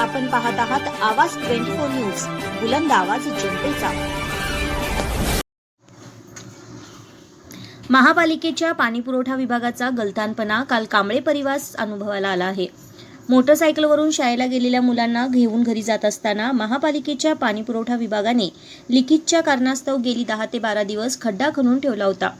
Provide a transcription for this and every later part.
आपण पाहत आहात आवाज ट्वेंटी फोर न्यूज बुलंद आवाज जनतेचा. महापालिकेच्या पाणीपुरवठा विभागाचा गलतानपणा काल कांबळे परिवास अनुभवाला आला आहे. मोटरसायकलवरून शाळेला गेलेल्या मुलांना घेऊन घरी जात असताना महापालिकेच्या पाणीपुरवठा विभागाने लिखितच्या कारणास्तव गेली दहा ते बारा दिवस खड्डा खणून ठेवला होता.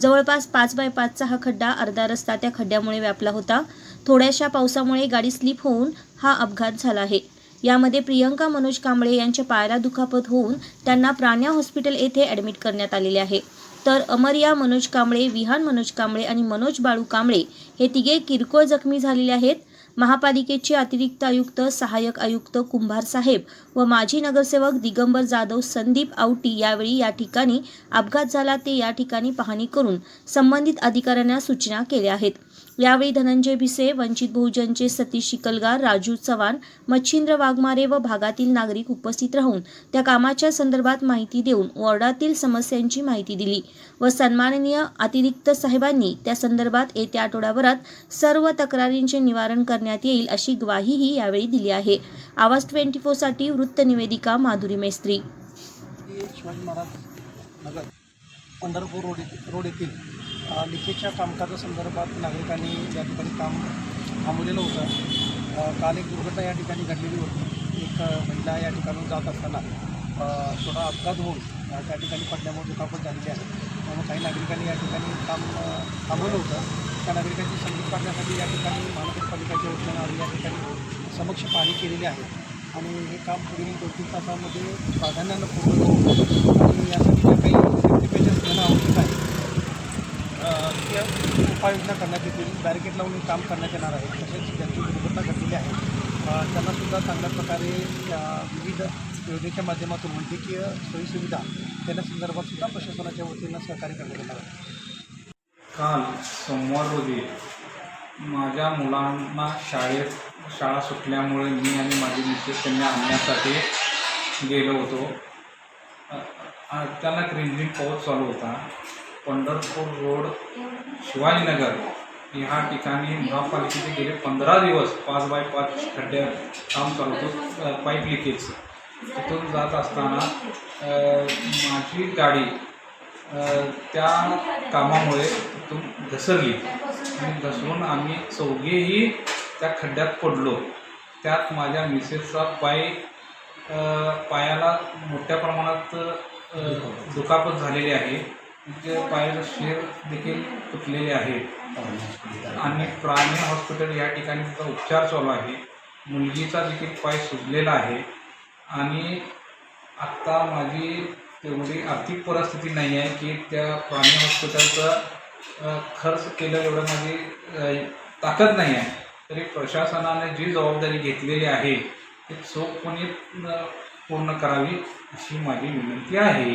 जवळपास पाच बाय पाचचा हा खड्डा अर्धा रस्ता त्या खड्ड्यामुळे व्यापला होता. थोड्याशा पावसामुळे गाडी स्लिप होऊन हा अपघात झाला आहे. यामध्ये प्रियंका मनोज कांबळे यांच्या पायाला दुखापत होऊन त्यांना प्राण्या हॉस्पिटल येथे ॲडमिट करण्यात आलेले आहे. तर अमरिया मनोज कांबळे विहान मनोज कांबळे आणि मनोज बाळू कांबळे हे तिघे किरकोळ जखमी झालेले आहेत. महापालिकेचे अतिरिक्त आयुक्त सहाय्यक आयुक्त कुंभार साहेब व माजी नगरसेवक दिगंबर जाधव संदीप आवटी यावेळी या ठिकाणी अपघात झाला. ते या ठिकाणी पाहणी करून संबंधित अधिकाऱ्यांना सूचना केल्या आहेत. यावेळी धनंजय भिसे वंचित बहुजनचे सतीश शिकलगार राजू चव्हाण मच्छिंद्र वाघमारे व भागातील नागरिक उपस्थित राहून त्या कामाच्या संदर्भात माहिती देऊन वॉर्डातील समस्यांची माहिती दिली व सन्माननीय अतिरिक्त साहेबांनी त्या संदर्भात येत्या आठवड्याभरात सर्व तक्रारींचे निवारण करण्यात येईल अशी ग्वाहीही यावेळी दिली आहे. आवाज ट्वेंटी फोरसाठी वृत्तनिवेदिका माधुरी मेस्त्री. पंढरपूर रोड रोड येथील लिकेजच्या कामकाजासंदर्भात नागरिकांनी या ठिकाणी काम थांबवलेलं होतं काल एक दुर्घटना या ठिकाणी घडलेली होती. एक महिला या ठिकाणून जात असताना थोडा अपघात होऊन त्या ठिकाणी पडल्यामुळे दुखापत झालेली आहे. त्यामुळे काही नागरिकांनी या ठिकाणी काम थांबवलं होतं. त्या नागरिकांची समजूत काढण्यासाठी या ठिकाणी महानगरपालिकाच्या वतीनं आम्ही या ठिकाणी समक्ष पाहणी केलेली आहे. आणि हे काम पुढील दोन तीन तासामध्ये प्राधान्यानं पूर्ण करू आणि यासाठी ज्या काही उपाययोजना करण्यात येतील बॅरिकेड लावून काम करण्यात येणार आहे तसेच ज्यांची दुर्घटना घडलेली आहे त्यांनासुद्धा चांगल्या प्रकारे विविध योजनेच्या माध्यमातून वैद्यकीय सोयीसुविधा देण्यासंदर्भात सुद्धा प्रशासनाच्या वतीनं सहकार्य करण्यात येणार आहे. काल सोमवार रोजी माझ्या मुलांना शाळेत शाळा सुटल्यामुळे मी आणि माझी मिसेस त्यांना आणण्यासाठी गेलो होतो. अ, अ, त्यांना पाऊस चालू होता. पंढरपूर रोड शिवाजीनगर. ह्या ठिकाणी महापालिकेचे गेले पंधरा दिवस पाच बाय पाच खड्ड्या काम चालू पाईप लिकेज तिथून जात असताना माझी गाडी त्या कामामुळे तिथून घसरली. आणि घसरून आम्ही चौघेही त्या खड्ड्यात पडलो. त्यात माझ्या मिसेसचा पाय पायाला मोठ्या प्रमाणात दुखापत झालेली आहे. तिचे पायाला शेर देखील तुटलेले आहेत आणि प्राणी हॉस्पिटल या ठिकाणी तिचा उपचार चालू आहे. मुलगीचा देखील पाय सुजलेला आहे. आणि आत्ता माझी तेवढी आर्थिक परिस्थिती नाही आहे की त्या प्राणी हॉस्पिटलचा खर्च केलं एवढं माझी ताकद नाही आहे. तरी प्रशासनाने जी जबाबदारी घेतलेली आहे ती चोखपणे पूर्ण करावी अशी माझी विनंती आहे.